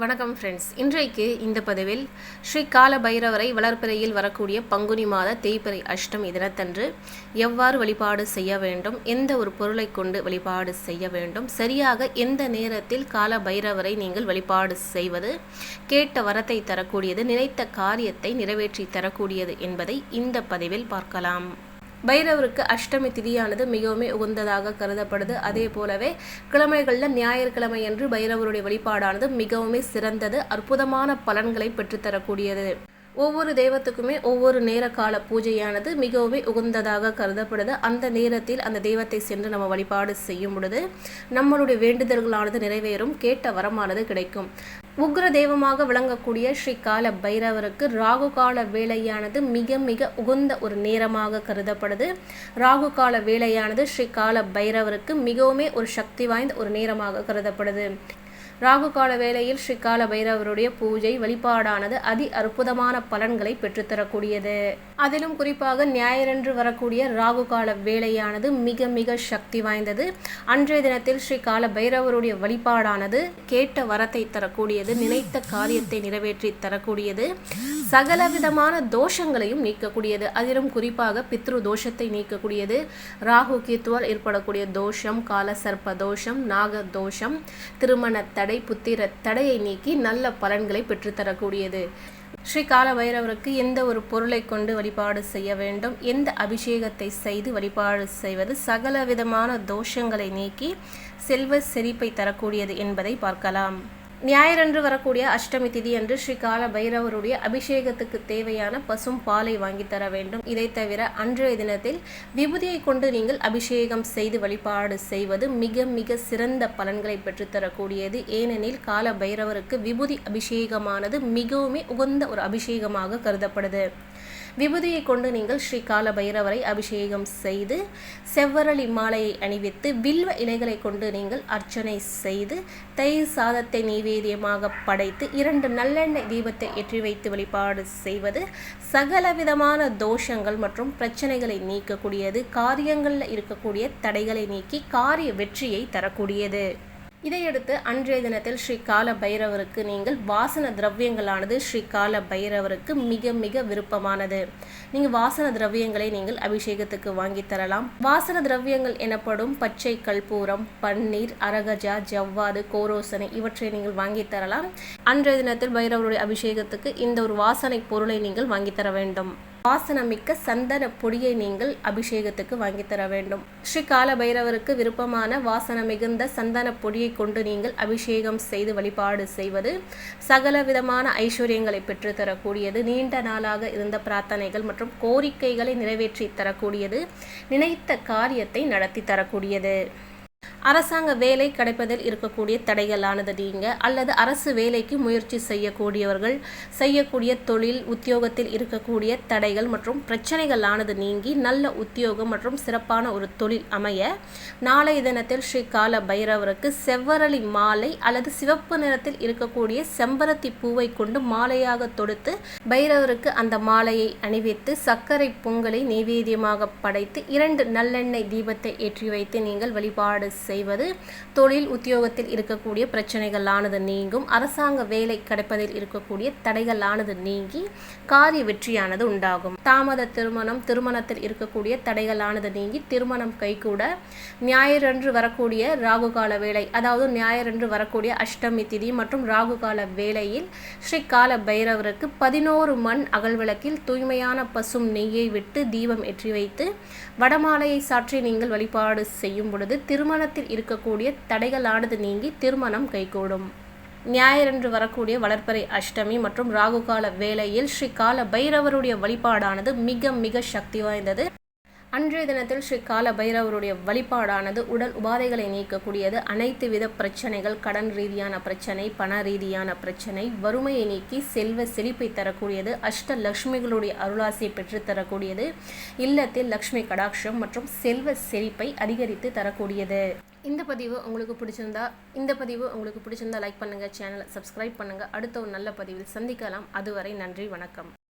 வணக்கம் ஃப்ரெண்ட்ஸ் இன்றைக்கு இந்த பதிவில் ஸ்ரீ கால பைரவரை வளர்ப்பிறையில் வரக்கூடிய பங்குனி மாத தேய்பிறை அஷ்டமி தினத்தன்று எவ்வாறு வழிபாடு செய்ய வேண்டும் எந்த ஒரு பொருளை கொண்டு வழிபாடு செய்ய வேண்டும் சரியாக எந்த நேரத்தில் கால பைரவரை நீங்கள் வழிபாடு செய்வது கேட்ட வரத்தை தரக்கூடியது நினைத்த காரியத்தை நிறைவேற்றி தரக்கூடியது என்பதை இந்த பதிவில் பார்க்கலாம். பைரவருக்கு அஷ்டமி திதியானது மிகவும் உகந்ததாக கருதப்படுது. அதே போலவே கிழமைகளில் ஞாயிற்றுக்கிழமை என்று பைரவருடைய வழிபாடானது மிகவும் சிறந்தது அற்புதமான பலன்களை பெற்றுத்தரக்கூடியது. ஒவ்வொரு தெய்வத்துக்குமே ஒவ்வொரு நேர கால பூஜையானது மிகவும் உகந்ததாக கருதப்படுது. அந்த நேரத்தில் அந்த தெய்வத்தை சென்று நம்ம வழிபாடு செய்யும் பொழுது நம்மளுடைய வேண்டுதல்களானது நிறைவேறும் கேட்ட வரமானது கிடைக்கும். உக்ர தெய்வமாக விளங்கக்கூடிய ஸ்ரீ கால பைரவருக்கு ராகு கால வேலையானது மிக மிக உகந்த ஒரு நேரமாக கருதப்படுது. ராகு கால வேலையானது ஸ்ரீ கால பைரவருக்கு மிகவுமே ஒரு சக்தி வாய்ந்த ஒரு நேரமாக கருதப்படுது. ராகு கால வேளையில் ஸ்ரீகால பைரவருடைய பூஜை வழிபாடானது அதி அற்புதமான பலன்களை பெற்றுத்தரக்கூடியது. அதிலும் குறிப்பாக ஞாயிறன்று வரக்கூடிய ராகு கால வேலையானது மிக மிக சக்தி வாய்ந்தது. அன்றைய தினத்தில் ஸ்ரீகால பைரவருடைய வழிபாடானது கேட்ட வரத்தை தரக்கூடியது நினைத்த காரியத்தை நிறைவேற்றி தரக்கூடியது. சகலவிதமான தோஷங்களையும் நீக்கக்கூடியது. அதிலும் குறிப்பாக பித்ரு தோஷத்தை நீக்கக்கூடியது. ராகு கேத்துவால் ஏற்படக்கூடிய தோஷம் கால சர்ப்ப தோஷம் நாக தோஷம் திருமண தடை புத்திர தடையை நீக்கி நல்ல பலன்களை பெற்றுத்தரக்கூடியது. ஸ்ரீ கால பைரவருக்கு எந்த ஒரு பொருளை கொண்டு வழிபாடு செய்ய வேண்டும்? எந்த அபிஷேகத்தை செய்து வழிபாடு செய்வது? சகல விதமான தோஷங்களை நீக்கி செல்வ செழிப்பை தரக்கூடியது என்பதை பார்க்கலாம். ஞாயிறன்று வரக்கூடிய அஷ்டமி திதி அன்று ஸ்ரீ கால பைரவருடைய அபிஷேகத்துக்கு தேவையான பசும் பாலை வாங்கி தர வேண்டும். இதை தவிர அன்றைய தினத்தில் விபூதியை கொண்டு நீங்கள் அபிஷேகம் செய்து வழிபாடு செய்வது மிக மிக சிறந்த பலன்களை பெற்றுத்தரக்கூடியது. ஏனெனில் கால பைரவருக்கு விபூதி அபிஷேகமானது மிகவும் உகந்த ஒரு அபிஷேகமாக கருதப்படுது. விபூதியை கொண்டு நீங்கள் ஸ்ரீ கால பைரவரை அபிஷேகம் செய்து செவ்வரளி மாலையை அணிவித்து வில்வ இலைகளை கொண்டு நீங்கள் அர்ச்சனை செய்து தயிர் சாதத்தை நைவேத்தியமாக படைத்து இரண்டு நல்லெண்ணெய் தீபத்தை ஏற்றி வைத்து வழிபாடு செய்வது சகலவிதமான தோஷங்கள் மற்றும் பிரச்சனைகளை நீக்கக்கூடியது காரியங்களில் இருக்கக்கூடிய தடைகளை நீக்கி காரிய வெற்றியை தரக்கூடியது. இதையடுத்து அன்றைய தினத்தில் ஸ்ரீ கால பைரவருக்கு நீங்கள் வாசன திரவியங்களானது ஸ்ரீ கால பைரவருக்கு மிக மிக விருப்பமானது. நீங்கள் வாசன திரவியங்களை நீங்கள் அபிஷேகத்துக்கு வாங்கி தரலாம். வாசன திரவியங்கள் எனப்படும் பச்சை கல்பூரம் பன்னீர் அரகஜா ஜவ்வாது கோரோசனை இவற்றை நீங்கள் வாங்கி தரலாம். அன்றைய தினத்தில் பைரவருடைய அபிஷேகத்துக்கு இந்த ஒரு வாசனை பொருளை நீங்கள் வாங்கி தர வேண்டும். வாசனமிக்க சந்தன பொடியை நீங்கள் அபிஷேகத்துக்கு வாங்கி தர வேண்டும். ஸ்ரீ கால பைரவருக்கு விருப்பமான வாசன மிகுந்த சந்தன பொடியை கொண்டு நீங்கள் அபிஷேகம் செய்து வழிபாடு செய்வது சகல விதமான ஐஸ்வர்யங்களை பெற்றுத்தரக்கூடியது நீண்ட நாளாக இருந்த பிரார்த்தனைகள் மற்றும் கோரிக்கைகளை நிறைவேற்றி தரக்கூடியது. நினைத்த காரியத்தை நடத்தி தரக்கூடியது. அரசாங்க வேலை கிடைப்பதில் இருக்கக்கூடிய தடைகளானது நீங்க அல்லது அரசு வேலைக்கு முயற்சி செய்யக்கூடியவர்கள் செய்யக்கூடிய தொழில் உத்தியோகத்தில் இருக்கக்கூடிய தடைகள் மற்றும் பிரச்சனைகளானது நீங்கி நல்ல உத்தியோகம் மற்றும் சிறப்பான ஒரு தொழில் அமைய நாளைய தினத்தில் ஸ்ரீ கால பைரவருக்கு செவ்வரளி மாலை அல்லது சிவப்பு நிறத்தில் இருக்கக்கூடிய செம்பருத்தி பூவை கொண்டு மாலையாக தொடுத்து பைரவருக்கு அந்த மாலையை அணிவித்து சர்க்கரை பொங்கலை நைவேத்தியமாக படைத்து இரண்டு நல்லெண்ணெய் தீபத்தை ஏற்றி வைத்து நீங்கள் வழிபாடு செய்வது தொழில் உத்தியோகத்தில் இருக்கக்கூடிய பிரச்சனைகளானது நீங்கும். அரசாங்க வேலை கிடைப்பதில் இருக்கக்கூடிய தடைகளானது நீங்கி காரிய வெற்றியானது உண்டாகும். தாமத திருமணம் திருமணத்தில் இருக்கக்கூடிய தடைகளானது நீங்கி திருமணம் கைகூட ஞாயிறன்று வரக்கூடிய ராகுகால வேலை அதாவது ஞாயிறன்று வரக்கூடிய அஷ்டமி திதி மற்றும் ராகுகால வேலையில் ஸ்ரீ கால பைரவருக்கு பதினோரு மண் அகல்விளக்கில் தூய்மையான பசும் நெய்யை விட்டு தீபம் ஏற்றி வைத்து வடமாலையை சாற்றி நீங்கள் வழிபாடு செய்யும் பொழுது திருமணத்தில் இருக்கக்கூடிய தடைகளானது நீங்கி திருமணம் கைகூடும். ஞாயிறன்று வரக்கூடிய வளர்ப்பறை அஷ்டமி மற்றும் ராகுகால வேளையில் ஸ்ரீ கால பைரவருடைய வழிபாடானது மிக மிக சக்தி வாய்ந்தது. அன்றைய தினத்தில் ஸ்ரீ கால பைரவருடைய வழிபாடானது உடல் உபாதைகளை நீக்கக்கூடியது. அனைத்து வித பிரச்சனைகள் கடன் ரீதியான பிரச்சனை பண ரீதியான பிரச்சனை வறுமையை நீக்கி செல்வ செழிப்பை தரக்கூடியது அஷ்ட லக்ஷ்மிகளுடைய அருளாசியை பெற்றுத்தரக்கூடியது இல்லத்தில் லக்ஷ்மி கடாட்சம் மற்றும் செல்வ செழிப்பை அதிகரித்து தரக்கூடியது. இந்த பதிவு உங்களுக்கு பிடிச்சிருந்தா இந்த பதிவு உங்களுக்கு பிடிச்சிருந்தா லைக் பண்ணுங்கள் சேனலை சப்ஸ்கிரைப் பண்ணுங்கள் அடுத்த ஒரு நல்ல பதிவில் சந்திக்கலாம். அதுவரை நன்றி வணக்கம்.